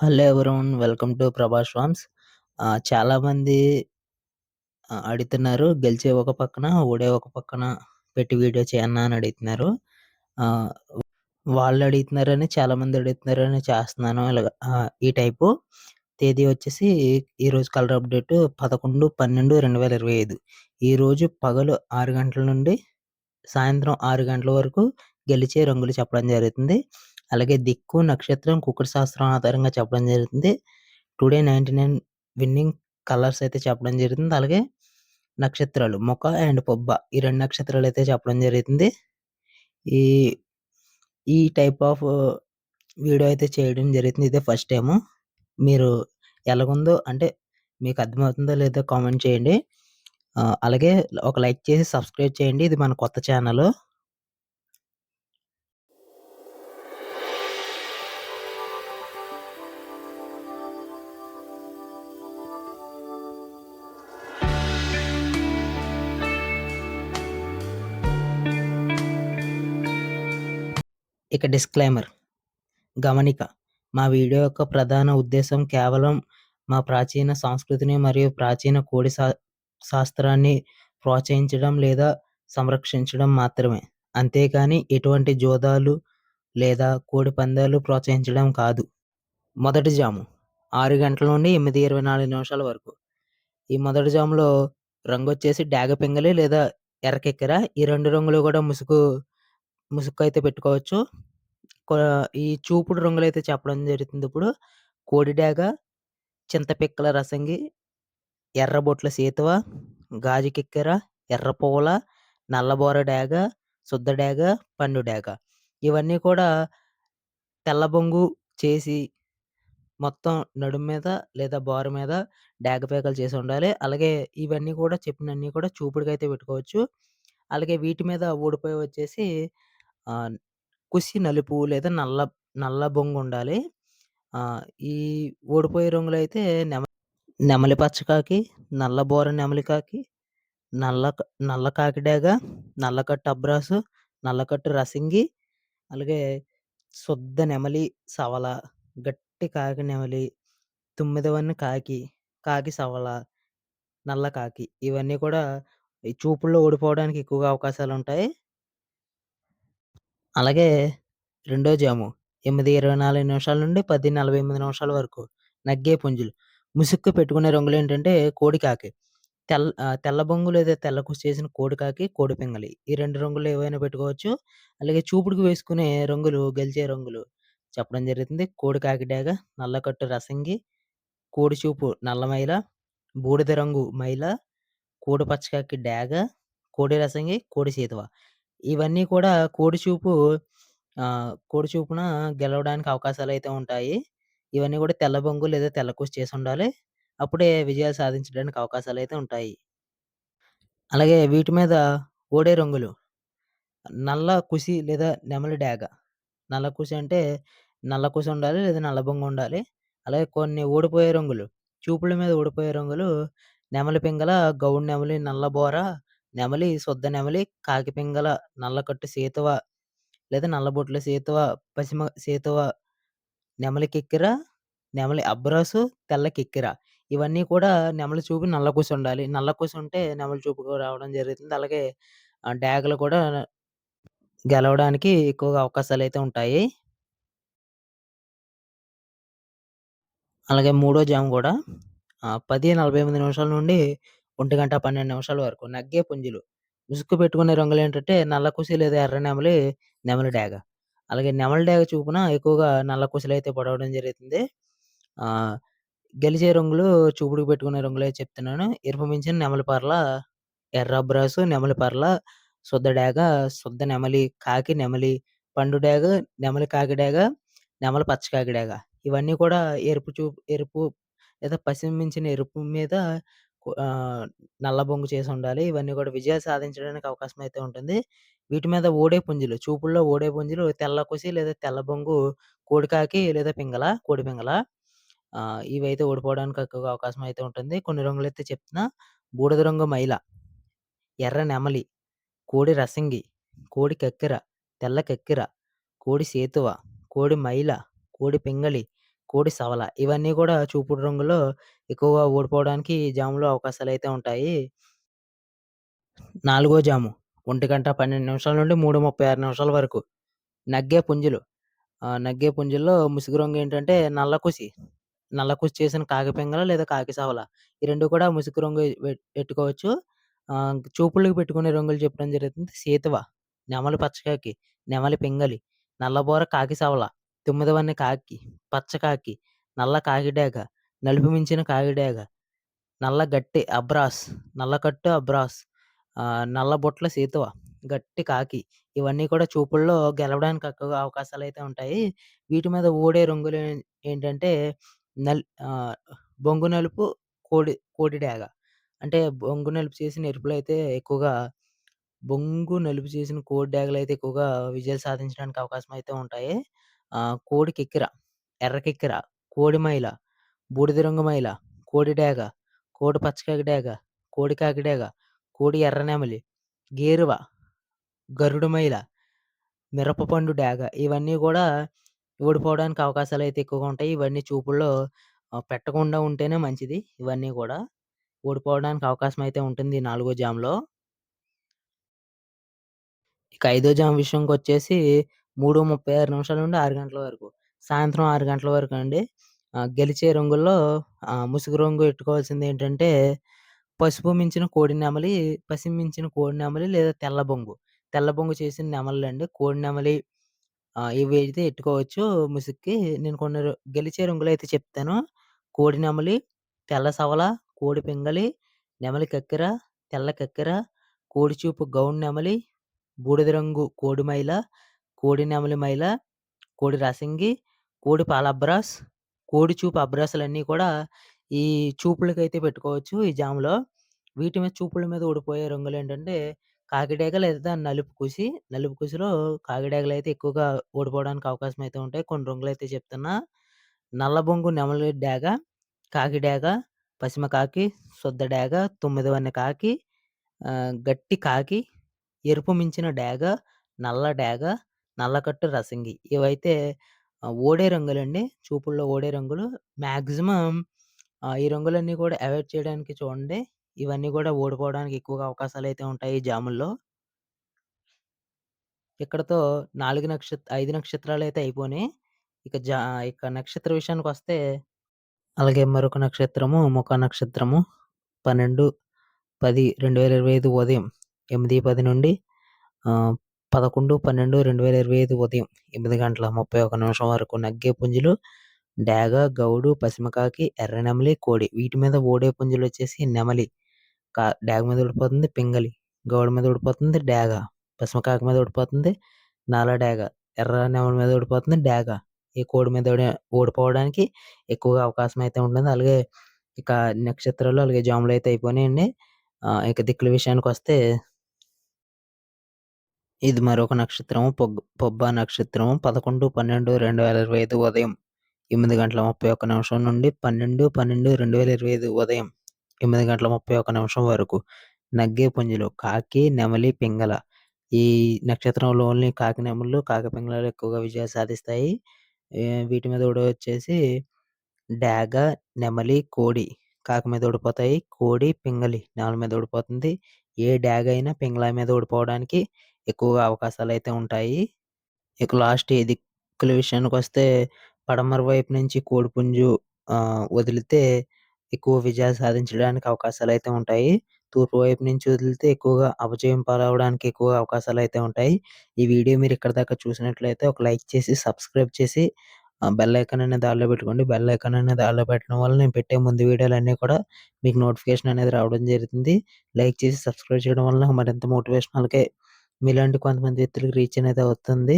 Hello everyone welcome to Prabhas farms. చాలామంది అడుగుతున్నారు గెలిచే ఒక పక్కన, ఓడే ఒక పక్కన పెట్టి వీడియో చేయన్నా అని అడుగుతున్నారు. వాళ్ళు అడుగుతున్నారని చాలామంది అడుగుతున్నారని చేస్తున్నాను ఇలాగ ఈ టైపు. తేదీ వచ్చేసి ఈరోజు కలర్ అప్డేట్ 11/12/2025 ఈరోజు పగలు ఆరు గంటల నుండి సాయంత్రం ఆరు గంటల వరకు గెలిచే రంగులు చెప్పడం జరుగుతుంది. అలాగే దిక్కు, నక్షత్రం, కుక్కుడు శాస్త్రం ఆధారంగా చెప్పడం జరుగుతుంది. టుడే 99 విన్నింగ్ కలర్స్ అయితే చెప్పడం జరుగుతుంది. అలాగే నక్షత్రాలు మొక్క అండ్ పొబ్బ ఈ రెండు నక్షత్రాలు అయితే చెప్పడం జరుగుతుంది. ఈ ఈ టైప్ ఆఫ్ వీడియో అయితే చేయడం జరుగుతుంది. ఇదే ఫస్ట్ టైము. మీరు ఎలాగుందో అంటే మీకు అర్థమవుతుందో లేదో కామెంట్ చేయండి. అలాగే ఒక లైక్ చేసి సబ్స్క్రైబ్ చేయండి. ఇది మన కొత్త ఛానల్ ఇక డిస్క్లైమర్ గమనిక మా వీడియో యొక్క ప్రధాన ఉద్దేశం కేవలం మా ప్రాచీన సంస్కృతిని మరియు ప్రాచీన కోడి శా శాస్త్రాన్ని ప్రోత్సహించడం లేదా సంరక్షించడం మాత్రమే. అంతేకానీ ఎటువంటి జోదాలు లేదా కోడి పందాలు ప్రోత్సహించడం కాదు. మొదటి జాము ఆరు గంటల నుండి 8:24 నిమిషాల వరకు. ఈ మొదటి జాములో రంగొచ్చేసి డాగ పింగలి లేదా ఎర్రకెక్కెర ఈ రెండు రంగులు కూడా ముసుగు ముసుక్కయితే పెట్టుకోవచ్చు. కొ ఈ చూపుడు రంగులైతే చెప్పడం జరుగుతుంది ఇప్పుడు. కోడి చింతపిక్కల రసంగి, ఎర్రబొట్ల సేతువ, గాజు కిక్కెర ఎర్ర పూల, నల్లబోర డేగ శుద్ధ డేగ పండు డేగ ఇవన్నీ కూడా తెల్ల బొంగు చేసి మొత్తం నడుము మీద లేదా బోర మీద డాగ పేకలు చేసి ఉండాలి. అలాగే ఇవన్నీ కూడా చెప్పినన్ని కూడా చూపుడుకైతే పెట్టుకోవచ్చు. అలాగే వీటి మీద ఊడిపోయి వచ్చేసి ఆహ్, కుసి నలుపు లేదా నల్ల నల్ల బొంగు ఉండాలి. ఈ ఓడిపోయే రంగులైతే నెమ నెమలి పచ్చ కాకి, నల్ల బోర నెమలి కాకి, నల్ల క నల్ల కాకిడాగ, నల్లకట్టు అబ్రాసు, నల్లకట్టు రసింగి అలాగే శుద్ధ నెమలి సవల, గట్టి కాకి నెమలి, తుమ్మిదవన్న కాకి, కాకి సవల, నల్ల కాకి ఇవన్నీ కూడా ఈ చూపుల్లో ఓడిపోవడానికి ఎక్కువగా అవకాశాలుంటాయి. అలాగే రెండో జాము 8:24 నిమిషాల నుండి 10:48 నిమిషాల వరకు నగ్గే పుంజులు. ముసుక్కు పెట్టుకునే రంగులేంటంటే ఏంటంటే కోడికాకి తెల్ ఆహ్, తెల్ల బొంగు లేదా తెల్ల చేసిన కోడికాకి కోడి ఈ 2 రంగుల్లో ఏవైనా పెట్టుకోవచ్చు. అలాగే చూపుడుకి వేసుకునే రంగులు గెలిచే రంగులు చెప్పడం జరుగుతుంది. కోడి కాకి డాగ, నల్లకట్టు రసంగి, కోడి చూపు నల్ల మైల, బూడిద రంగు మైల, కోడి పచ్చకాకి డాగ, కోడి రసంగి, కోడి సేతువ. ఇవన్నీ కూడా కోడి చూపు ఆహ్, కోడి చూపున గెలవడానికి అవకాశాలైతే ఉంటాయి. ఇవన్నీ కూడా తెల్ల బొంగు లేదా తెల్ల చేసి చేసుండాలి. అప్పుడే విజయాలు సాధించడానికి అవకాశాలైతే ఉంటాయి. అలాగే వీటి మీద ఓడే రంగులు నల్ల కుసి లేదా నెమలి డాగ. నల్ల కుసి అంటే నల్ల కుసి ఉండాలి లేదా నల్ల బొంగు ఉండాలి. అలాగే కొన్ని ఓడిపోయే రంగులు చూపుల మీద ఓడిపోయే రంగులు నెమలి పింగల, గౌడు నెమలి, నల్ల బోర నెమలి, శుద్ధ నెమలి, కాకిపింగల నల్లకట్టు సేతువ లేదా నల్లబొట్ల సేతువ, పసిమ సేతువ, నెమలి కిక్కిర నెమలి అబ్రాసు, తెల్ల కిక్కిర. ఇవన్నీ కూడా నెమలి చూపు నల్ల కుసి ఉండాలి. నల్ల కుసి ఉంటే నెమలి చూపుకు రావడం జరుగుతుంది. అలాగే ఆహ్, కూడా గెలవడానికి ఎక్కువగా అవకాశాలైతే ఉంటాయి. అలాగే మూడో జాము గూడా ఆహ్, 10:48 ఒంటి గంట, 1:12 నిమిషాల వరకు నగ్గే పుంజులు. ముసుగు పెట్టుకునే రంగులేంటంటే నల్ల కుసి లేదా ఎర్ర నెమలి, నెమలి డాగ. అలాగే నెమలి డాగ చూపున ఎక్కువగా నల్ల అయితే పొడవడం జరుగుతుంది. ఆహ్, గెలిచే రంగులు చూపుడుకు పెట్టుకునే రంగులే చెప్తున్నాను. ఎరుపు మించిన నెమలి పర్ల, ఎర్ర అబ్రాసు, నెమలి పర్ల, శుద్ధ డాగ, శుద్ధ నెమలి, కాకి నెమలి, పండు డాగ, నెమలి కాకి డాగ, నెమలి పచ్చ కాకి డాగ. ఇవన్నీ కూడా ఎరుపు చూపు ఎరుపు లేదా పసిమి మించిన ఎరుపు మీద కొ ఆహ్, నల్ల బొంగు చేసుండాలి. ఇవన్నీ కూడా విజయాలు సాధించడానికి అవకాశం అయితే ఉంటుంది. వీటి మీద ఓడే పుంజులు చూపుల్లో ఓడే పుంజులు తెల్ల కుసి లేదా తెల్ల బొంగు కోడికాకి లేదా పింగళ, కోడి పింగళ. ఆహ్, ఇవైతే ఓడిపోవడానికి ఎక్కువగా అవకాశం అయితే ఉంటుంది. కొన్ని రంగులైతే చెప్తున్నా. బూడిద రంగు మైల, ఎర్ర నెమలి, కోడి రసంగి, కోడి కక్కెర, తెల్ల కక్కెర, కోడి సేతువ, కోడి మైల, కోడి పింగళి, కోడి సవల ఇవన్నీ కూడా చూపుడు రంగులో ఎక్కువగా ఓడిపోవడానికి ఈ జాములో అవకాశాలైతే ఉంటాయి. నాలుగో జాము ఒంటి గంట పన్నెండు నిమిషాల నుండి మూడు ముప్పై ఆరు నిమిషాల వరకు నగ్గే పుంజులు ఆహ్, నగ్గే పుంజుల్లో ముసుగు రంగు ఏంటంటే నల్లకుసి. నల్లకుసి చేసిన కాకిపింగళ లేదా కాకి సవల. ఈ 2 కూడా ముసుగు రంగు వె పెట్టుకోవచ్చు. ఆహ్, చూపుళ్ళకి పెట్టుకునే రంగులు చెప్పడం జరుగుతుంది. సేతువ, నెమలి పచ్చకాకి, నెమలి పింగళి, నల్లబోర కాకి సవల, తొమ్మిదవన్నె కాకి, పచ్చ కాకి, నల్ల కాకిడేగ, నలుపు మించిన కాకిడేగ, నల్ల గట్టి అబ్రాస్, నల్లకట్టు అబ్రాస్, ఆహ్, నల్ల బుట్ల సేతువ, గట్టి కాకి ఇవన్నీ కూడా చూపుల్లో గెలవడానికి ఎక్కువగా అవకాశాలైతే ఉంటాయి. వీటి మీద ఓడే రంగులు ఏంటంటే నల్ ఆహ్, బొంగు నలుపు, కోడి కోడిడాగ అంటే బొంగు నలుపు చేసిన ఎరుపులైతే ఎక్కువగా బొంగు నలుపు చేసిన కోడి డేగలైతే ఎక్కువగా విజయాలు సాధించడానికి అవకాశం అయితే ఉంటాయి. ఆహ్, కోడి కిక్కిర, ఎర్ర కిక్కిర, కోడి మైల, బూడిద రంగు మైల, కోడి డేగ, కోడి పచ్చకాకి డేగ, కోడి కాకి డేగ, కోడి ఎర్ర నెమలి, గేరువ, గరుడు మైల, మిరపపండు డేగ ఇవన్నీ కూడా ఓడిపోవడానికి అవకాశాలైతే ఎక్కువగా ఉంటాయి. ఇవన్నీ చూపుల్లో ఆహ్, పెట్టకుండా ఉంటేనే మంచిది. ఇవన్నీ కూడా ఓడిపోవడానికి అవకాశం అయితే ఉంటుంది ఈ నాలుగో జామ్‌లో. ఇక ఐదో జామ్ విషయంకొచ్చేసి 3:36 నిమిషాల నుండి ఆరు గంటల వరకు. సాయంత్రం ఆరు గంటల వరకు అండి గెలిచే రంగుల్లో ముసుగు రంగు ఎట్టుకోవాల్సిందేంటంటే పసుపు మించిన కోడి నెమలి, పసి మించిన కోడి నెమలి లేదా తెల్ల బొంగు. తెల్ల బొంగు చేసిన నెమలులండి. కోడి నెమలి ఇవి అయితే ఎట్టుకోవచ్చు ముసుగుకి. నేను కొన్ని ర గెలిచే అయితే చెప్తాను. కోడి నెమలి, తెల్ల సవల, కోడి పింగళి, నెమలి కక్కెర, తెల్ల కక్కెర, కోడి చూపు గౌన్ నెమలి, బూడిద రంగు కోడి మైల, కోడి నెమలి మైల, కోడి రసంగి, కోడి పాల అబ్రాస్, కోడి చూపు అబ్రాసులన్నీ కూడా ఈ చూపులకైతే పెట్టుకోవచ్చు ఈ జామ్‌లో. వీటి మీద చూపుల మీద ఓడిపోయే రంగులేంటంటే కాకిడేగ లేదా నలుపు కుసి. నలుపు కుసిలో కాకిడేగలైతే ఎక్కువగా ఓడిపోవడానికి అవకాశం అయితే ఉంటాయి. కొన్ని రంగులైతే చెప్తున్నా. నల్ల బొంగు నెమలి డేగ, కాకిడేగ, పశ్చిమ పసిమ కాకి, శుద్ధ డేగ, తొమ్మిదవన్నె కాకి, ఆహ్, గట్టి కాకి, ఎరుపు మించిన డేగ, నల్ల డేగ, నల్లకట్టు రసంగి. ఇవైతే ఆహ్, ఓడే రంగులండి. చూపుల్లో ఓడే రంగులు. మాక్సిమం ఆహ్, ఈ రంగులన్నీ కూడా అవాయిడ్ చేయడానికి చూడండి. ఇవన్నీ కూడా ఓడిపోవడానికి ఎక్కువగా అవకాశాలైతే ఉంటాయి ఈ జాముల్లో. ఇక్కడితో 4 నక్షత్ 5 నక్షత్రాలైతే అయిపోయినాయి. ఇక జా ఇక నక్షత్ర విషయానికొస్తే అలాగే మరొక నక్షత్రము ముఖ నక్షత్రము 12, 10, 2025 ఉదయం 8:10 నుండి ఆహ్, 11, 12, 2025 ఉదయం ఎనిమిది గంటల 31 నిమిషం వరకు నగ్గే పుంజులు డేగ, గౌడు, పసిమకాకి ఎర్ర నెమలి, కోడి. వీటి మీద ఓడే పుంజులు వచ్చేసి నెమలి కా డేగ మీద ఓడిపోతుంది పింగళి, గౌడు మీద ఓడిపోతుంది డేగ, పసిమకాకి మీద ఓడిపోతుంది నల్ల డేగ, ఎర్ర నెమలి మీద ఓడిపోతుంది డేగ. ఈ కోడి మీద ఓడిపోవడానికి ఎక్కువగా అవకాశం అయితే ఉంటుంది. అలాగే ఇక నక్షత్రాలు అలాగే జాములైతే అయిపోయినాయండి. ఇక దిక్కుల విషయానికి వస్తే ఇది మరొక నక్షత్రం పొగ్ పన్నెండు నక్షత్రము 11, 12, 2025 ఉదయం ఎనిమిది గంటల 31 నిమిషం నుండి 12, 12, 2025 ఉదయం ఎనిమిది గంటల 31 నిమిషం వరకు నగ్గే పుంజులు కాకి, నెమలి, పింగళ. ఈ నక్షత్రంలో ఓన్లీ కాకి, నెమళ్ళు, కాకి, పింగళాలు ఎక్కువగా విజయాలు సాధిస్తాయి. వీటి మీద ఓడొచ్చేసి డాగ నెమలి, కోడి కాకి మీద ఓడిపోతాయి. కోడి, పింగళి నెమలి మీద ఓడిపోతుంది. ఏ డ్యాగ్ అయినా పింగ్లా మీద ఓడిపోవడానికి ఎక్కువగా అవకాశాలు అయితే ఉంటాయి. ఇక లాస్ట్ ఈ దిక్కుల విషయానికి వస్తే పడమర వైపు నుంచి కోడిపుంజు ఆహ్, వదిలితే ఎక్కువ విజయాలు సాధించడానికి అవకాశాలైతే ఉంటాయి. తూర్పు వైపు నుంచి వదిలితే ఎక్కువగా అపజయం పాలవ్వడానికి ఎక్కువ అవకాశాలైతే ఉంటాయి. ఈ వీడియో మీరు ఇక్కడి దాకా చూసినట్లయితే ఒక లైక్ చేసి, సబ్స్క్రైబ్ చేసి బెల్ ఐకాన్ అనేది ఆల్‌లో పెట్టుకోండి. బెల్ ఐకాన్ అనేది ఆల్‌లో పెట్టడం వల్ల నేను పెట్టే ముందు వీడియోలన్నీ కూడా మీకు నోటిఫికేషన్ అనేది రావడం జరుగుతుంది. లైక్ చేసి, సబ్స్క్రైబ్ చేయడం వల్ల మరింత మోటివేషన్ మీలాంటి కొంతమంది వ్యక్తులకు రీచ్ అనేది అవుతుంది.